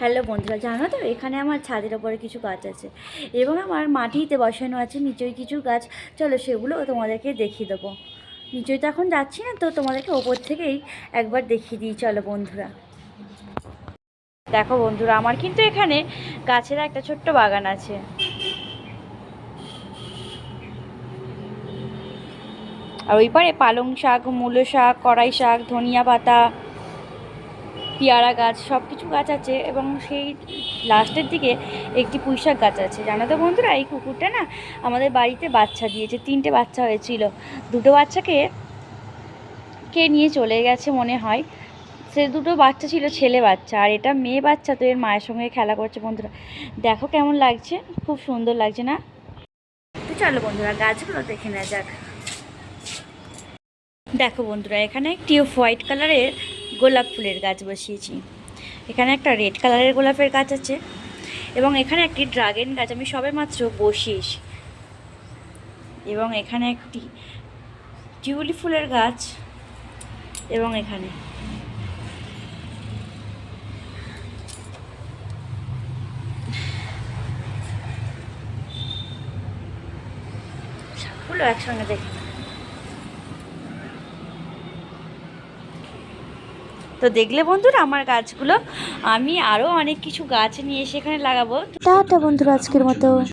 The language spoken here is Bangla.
হ্যালো বন্ধুরা, জানো তো? এখানে আমার ছাদের ওপরে কিছু গাছ আছে এবং আমার মাটিতে বসানো আছে নিচই কিছু গাছ। চলো সেগুলো তোমাদেরকে দেখিয়ে দেবো। নিচই তো এখন যাচ্ছি না, তো তোমাদেরকে ওপর থেকেই একবার দেখিয়ে দিই। চলো বন্ধুরা। দেখো বন্ধুরা, আমার কিন্তু এখানে গাছের একটা ছোট্ট বাগান আছে। আর ওই পারে পালং শাক, মূলো শাক, কড়াই শাক, ধনিয়া পাতা পেয়ারা গাছ সব কিছু গাছ আছে এবং সেই লাস্টের দিকে একটি পুঁইশাক গাছ আছে। জানো তো বন্ধুরা, এই কুকুরটা না আমাদের বাড়িতে বাচ্চা দিয়েছে, তিনটে বাচ্চা হয়েছিল। দুটো বাচ্চাকে কে নিয়ে চলে গেছে মনে হয়? সে দুটো বাচ্চা ছিল, ছেলে বাচ্চা, আর এটা মেয়ে বাচ্চা, তো এর মায়ের সঙ্গে খেলা করছে বন্ধুরা। দেখো কেমন লাগছে, খুব সুন্দর লাগছে না? তো চলো বন্ধুরা, গাছগুলো দেখে নেওয়া যাক। দেখো বন্ধুরা, এখানে একটি হোয়াইট কালারের গোলাপ ফুলের গাছ বসিয়েছি। এখানে একটা রেড কালারের গোলাপের গাছ আছে এবং এখানে একটি ড্রাগন গাছ আমি সবে মাত্র বসিয়েছি। এবং এখানে একটি টিউলি ফুলের গাছ এবং এখানে একসঙ্গে দেখি তো দেখলে বন্ধুরা আমার গাছগুলো, আমি আরও অনেক কিছু গাছ নিয়ে সেখানে লাগাবো। টাটা বন্ধুরা আজকের মতো।